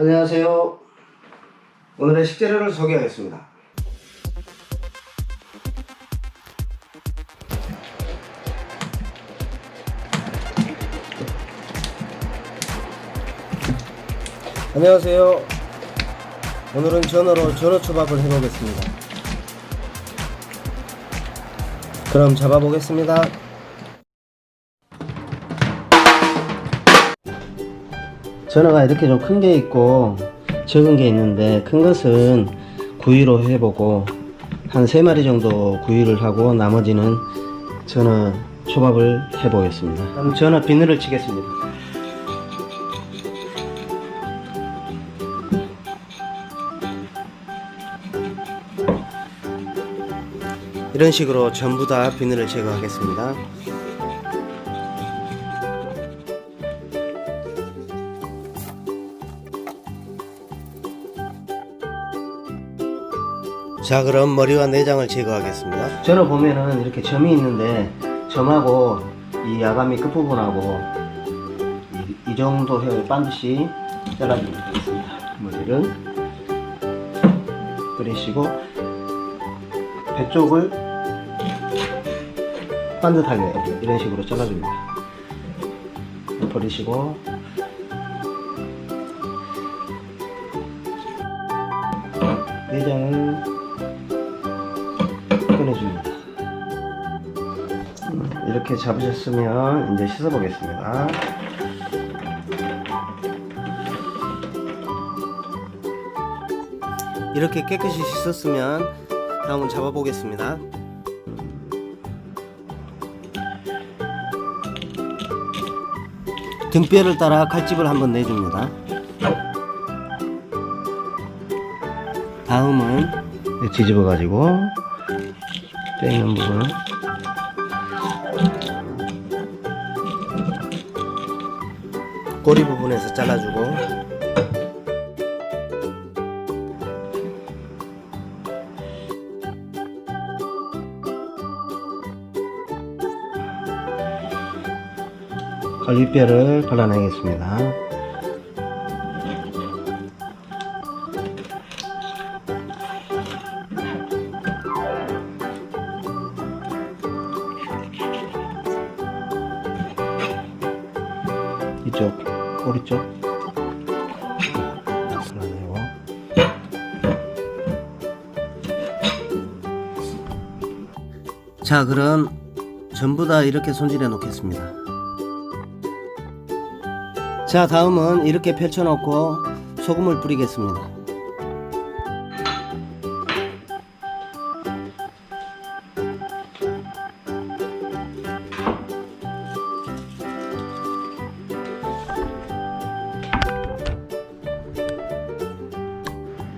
안녕하세요. 오늘의 식재료를 소개하겠습니다. 안녕하세요. 오늘은 전어로 전어초밥을 해보겠습니다. 그럼 잡아보겠습니다. 전어가 이렇게 좀 큰 게 있고 적은 게 있는데 큰 것은 구이로 해보고 한세 마리 정도 구이를 하고 나머지는 전어 초밥을 해보겠습니다. 그럼 전어 비늘을 치겠습니다. 이런 식으로 전부 다 비늘을 제거하겠습니다. 자 그럼 머리와 내장을 제거하겠습니다. 전어 보면은 이렇게 점이 있는데 점하고 이 야가미 끝부분하고 이, 이 정도 해야 반드시 잘라주면 되겠습니다. 머리를 그리시고 배 쪽을 반듯하게 이런 식으로 잘라줍니다. 버리시고 내장을 이렇게 잡으셨으면 이제 씻어 보겠습니다. 이렇게 깨끗이 씻었으면 다음은 잡아 보겠습니다. 등뼈를 따라 칼집을 한번 내줍니다. 다음은 뒤집어 가지고 뼈 있는 부분 꼬리 부분에서 잘라주고 갈비뼈를 발라내겠습니다. 이쪽 잘라내고 자 그럼 전부 다 이렇게 손질해 놓겠습니다. 자 다음은 이렇게 펼쳐 놓고 소금을 뿌리겠습니다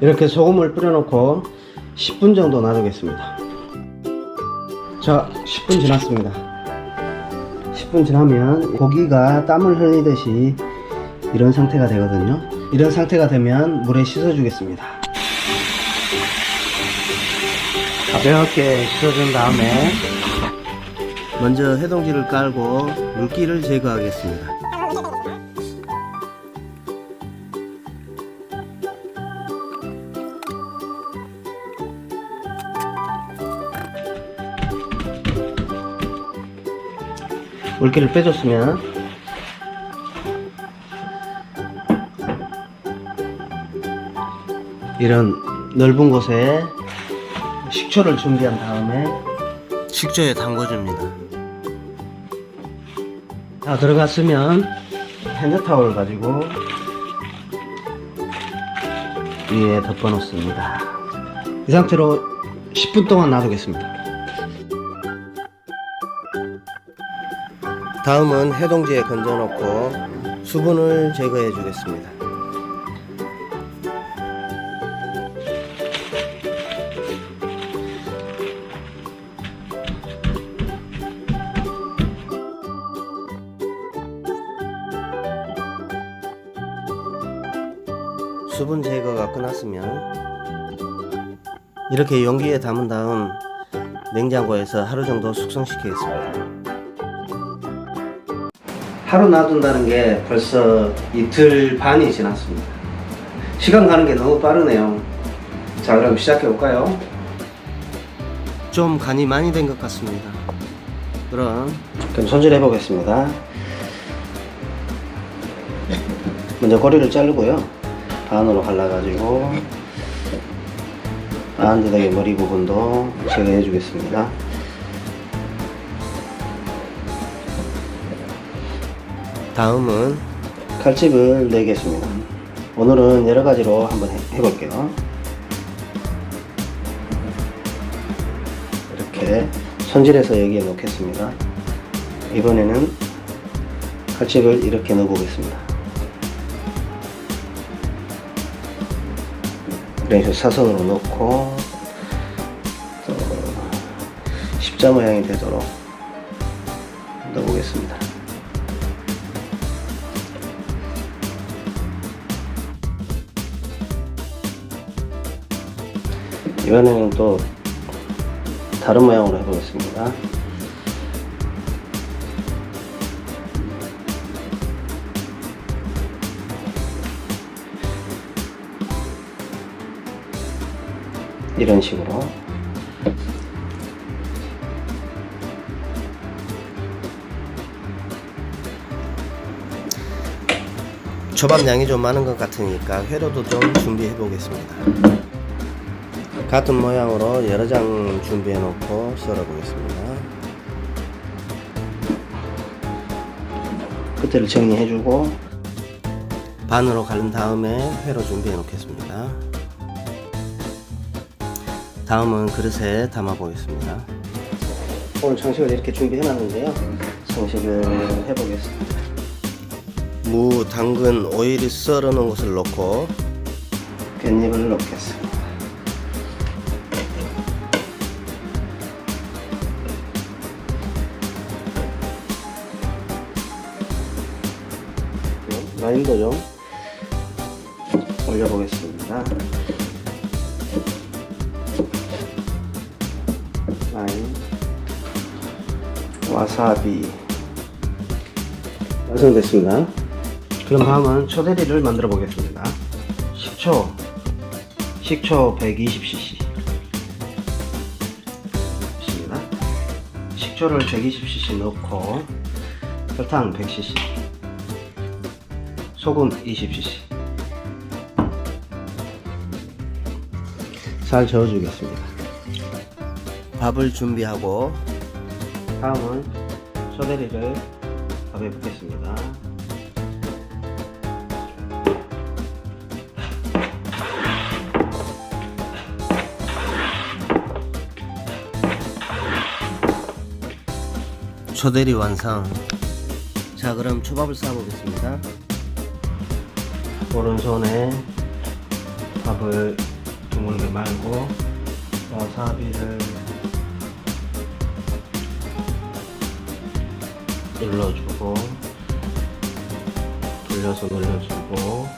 이렇게 소금을 뿌려놓고 10분 정도 놔두겠습니다. 자, 10분 지났습니다. 10분 지나면 고기가 땀을 흘리듯이 이런 상태가 되거든요. 이런 상태가 되면 물에 씻어 주겠습니다. 가볍게 씻어준 다음에 먼저 해동지를 깔고 물기를 제거하겠습니다. 물기를 빼줬으면 이런 넓은 곳에 식초를 준비한 다음에 식초에 담궈줍니다. 다 들어갔으면 핸드타월 가지고 위에 덮어 놓습니다. 이 상태로 10분 동안 놔두겠습니다. 다음은 해동지에 건져 놓고 수분을 제거해 주겠습니다. 수분 제거가 끝났으면 이렇게 용기에 담은 다음 냉장고에서 하루 정도 숙성시키겠습니다. 하루 놔둔다는 게 벌써 이틀 반이 지났습니다. 시간 가는 게 너무 빠르네요. 자, 그럼 시작해 볼까요? 좀 간이 많이 된 것 같습니다. 그럼 그럼 손질해 보겠습니다. 먼저 꼬리를 자르고요. 반으로 갈라가지고 안드덕의 머리 부분도 제거해 주겠습니다. 다음은 칼집을 내겠습니다. 오늘은 여러 가지로 한번 해, 해볼게요. 이렇게 손질해서 여기에 놓겠습니다. 이번에는 칼집을 이렇게 넣어보겠습니다. 이런 식으로 사선으로 또 십자 모양이 되도록 넣어보겠습니다. 이번에는 또 다른 모양으로 해보겠습니다. 이런 식으로 초밥 양이 좀 많은 것 같으니까 회로도 좀 준비해 보겠습니다. 같은 모양으로 여러 장 준비해 놓고 썰어 보겠습니다. 끝을 정리해 주고 반으로 갈른 다음에 회로 준비해 놓겠습니다. 다음은 그릇에 담아 보겠습니다. 오늘 정식을 이렇게 준비해 놨는데요. 정식을 해 보겠습니다. 무, 당근, 오일이 썰어 놓은 것을 넣고 깻잎을 넣겠습니다. 라임도 좀 올려보겠습니다. 라임, 와사비 완성됐습니다. 그럼 다음은 초대리를 만들어 보겠습니다. 식초, 식초 120cc. 입니다. 식초를 120cc 넣고 설탕 100cc, 소금 20cc. 잘 저어주겠습니다. 밥을 준비하고 다음은 소대리를 밥에 붓겠습니다. 초대리 완성. 자, 그럼 초밥을 싸보겠습니다. 오른손에 밥을 둥글게 말고 와사비를 눌러주고 돌려서 눌러주고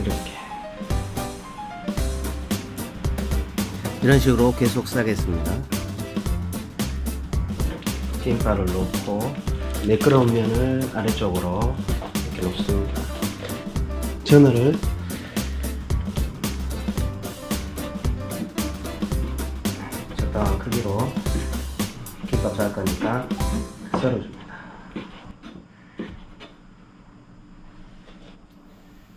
이렇게 이런 식으로 계속 싸겠습니다. 찐가를 넣고 매끄러운 면을 아래쪽으로 이렇게 놓습니다. 전어를 적당한 크기로 김밥 잘 거니까 썰어줍니다.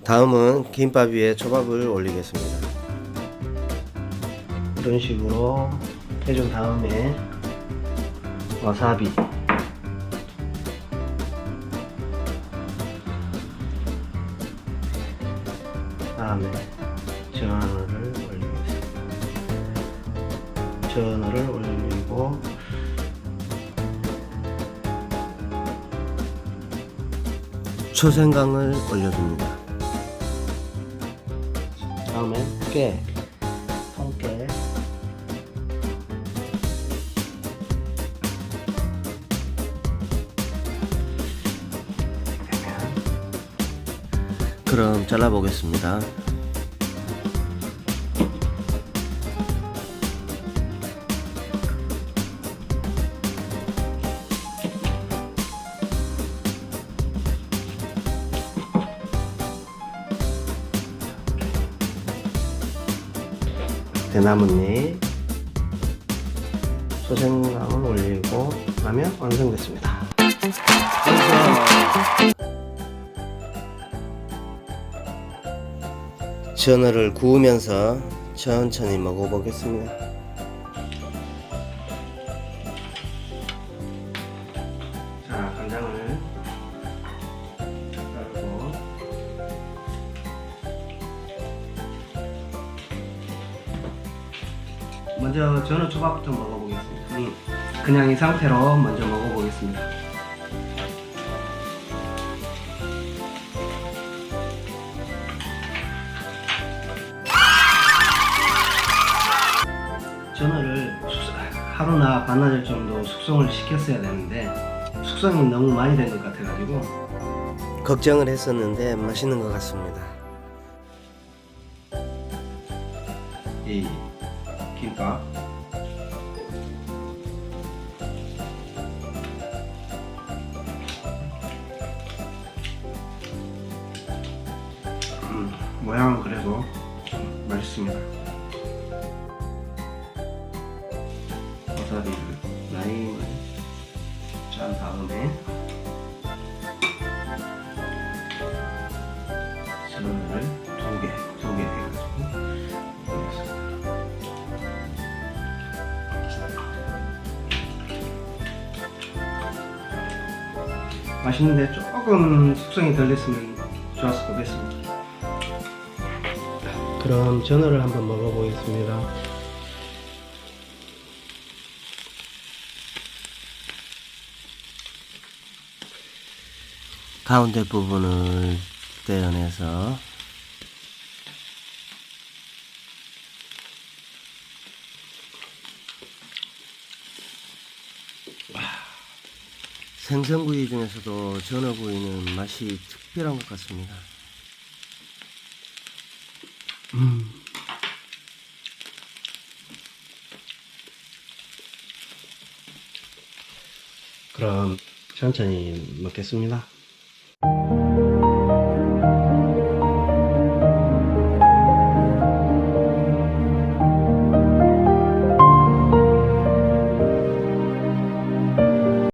다음은 김밥 위에 초밥을 올리겠습니다. 이런 식으로 해준 다음에 와사비 다음에 전어를 올리겠습니다. 전어를 올리고 초생강을 올려줍니다. 다음에 깨, 통깨 그럼 잘라보겠습니다. 대나뭇잎, 소생강을 올리고 하면 완성됐습니다. 전어를 구우면서 천천히 먹어보겠습니다. 그냥 이 상태로 먼저 먹어보겠습니다. 전어를 숙- 하루나 반나절 정도 숙성을 시켰어야 되는데 숙성이 너무 많이 된 것 같아가지고 걱정을 했었는데 맛있는 것 같습니다. 이 김밥 모양은 그래도 맛있습니다. 와사비를 라임을 짠 다음에 전을 두 개, 두개 해가지고 먹겠습니다. 맛있는데 조금 숙성이 덜 됐으면 좋았을 것 같습니다. 그럼 전어를 한번 먹어보겠습니다. 가운데 부분을 떼어내서 생선구이 중에서도 전어구이는 맛이 특별한 것 같습니다. 음. 그럼 천천히 먹겠습니다.